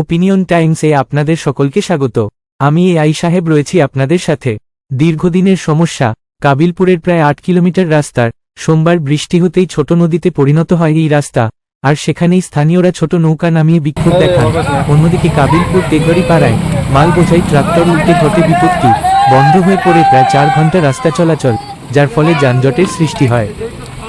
Opinion টাইমসে আপনাদের সকলকে স্বাগত। আমি এ আই সাহেব রয়েছি আপনাদের সাথে। দীর্ঘদিনের সমস্যা কাবিলপুরের প্রায় আট কিলোমিটার রাস্তার সোমবার বৃষ্টি হতেই ছোট নদীতে পরিণত হয় এই রাস্তা আর সেখানেই স্থানীয়রা ছোট নৌকা নামিয়ে বিক্ষোভ দেখান। অন্যদিকে কাবিলপুর তেগড়ি পাড়ায় মাল বোঝাই ট্রাক্টর উল্টে ঘটে বিপত্তি বন্ধ হয়ে পড়ে প্রায় চার ঘণ্টা রাস্তা চলাচল যার ফলে যানজটের সৃষ্টি হয়।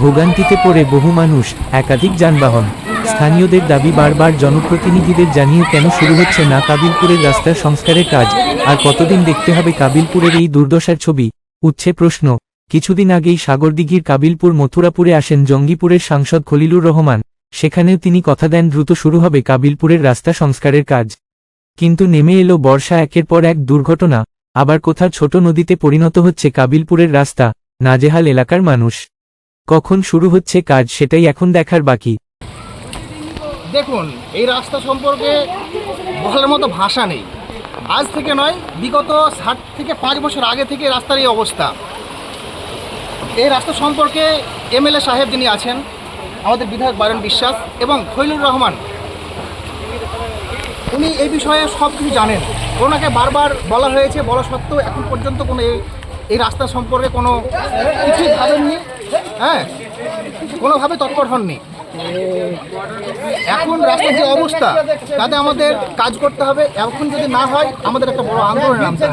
ভোগান্তিতে পড়ে বহু মানুষ একাধিক যানবাহন। স্থানীয়দের দাবি বারবার জনপ্রতিনিধিদের জানিয়ে কেন শুরু হচ্ছে না কাবিলপুরের রাস্তার সংস্কারের কাজ? আর কতদিন দেখতে হবে কাবিলপুরের এই দুর্দশার ছবি? উঠছে প্রশ্ন। কিছুদিন আগেই সাগরদিঘির কাবিলপুর মথুরাপুরে আসেন জঙ্গিপুরের সাংসদ খলিলুর রহমান। সেখানেও তিনি কথা দেন, দ্রুত শুরু হবে কাবিলপুরের রাস্তা সংস্কারের কাজ। কিন্তু নেমে এলো বর্ষা একের পর এক দুর্ঘটনা। আবার কোথাও ছোট নদীতে পরিণত হচ্ছে কাবিলপুরের রাস্তা। নাজেহাল এলাকার মানুষ। কখন শুরু হচ্ছে কাজ সেটাই এখন দেখার বাকি। দেখুন, এই রাস্তা সম্পর্কে বলার মতো ভাষা নেই। আজ থেকে নয়, বিগত ষাট থেকে পাঁচ বছর আগে থেকে রাস্তার এই অবস্থা। এই রাস্তা সম্পর্কে এমএলএ সাহেব যিনি আছেন, আমাদের বিধায়ক বারণ বিশ্বাস এবং খৈলুর রহমান, উনি এই বিষয়ে সব কিছু জানেন। ওনাকে বারবার বলা হয়েছে, বলা সত্ত্বেও এখন পর্যন্ত কোনো এই রাস্তা সম্পর্কে কোনো কিছুই ভাবেননি। হ্যাঁ কোনোভাবে তৎপর হননি। এখন রাস্তার যে অবস্থা তাতে আমাদের কাজ করতে হবে। এখন যদি না হয় আমাদের একটা বড় আন্দোলন নামতে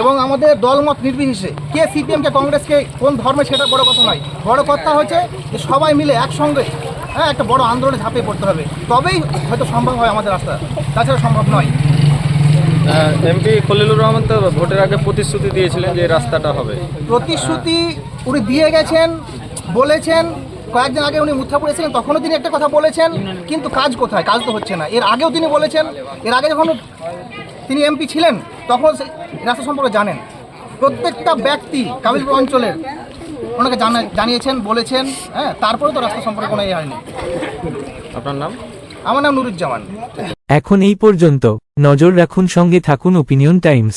এবং আমাদের দলমত নির্বিশেষে কে সিপিএমকে কংগ্রেসকে কোন ধর্মে সেটা বড় কথা নয়। বড় কথা হচ্ছে যে সবাই মিলে একসঙ্গে হ্যাঁ একটা বড় আন্দোলনে ঝাঁপিয়ে পড়তে হবে। তবেই হয়তো সম্ভব হয় আমাদের রাস্তা। তাছাড়া সম্ভব নয়। এমপি খলিলুর রহমান তো ভোটের আগে প্রতিশ্রুতি দিয়েছিলেন যে রাস্তাটা হবে। প্রতিশ্রুতি উনি দিয়ে গেছেন বলেছেন কয়েকদিন আগে উনি মুথাপুর এসেছিলেন তখনও তিনি একটা কথা বলেছেন কিন্তু কাজ কোথায়? কাজ তো হচ্ছে না। এর আগেও তিনি বলেছেন এর আগে যখন তিনি এমপি ছিলেন তখন সে রাস্তা সম্পর্কে জানেন। প্রত্যেকটা ব্যক্তি কাবিলপুর অঞ্চলের ওনাকে জানা জানিয়েছেন বলেছেন হ্যাঁ তারপরে তো রাস্তা সম্পর্কে কোনো ইয়ে হয়নি। আপনার নাম? আমার নাম নুরুজ্জামান। এখন এই পর্যন্ত। নজর রাখুন সঙ্গে থাকুন ওপিনিয়ন টাইমস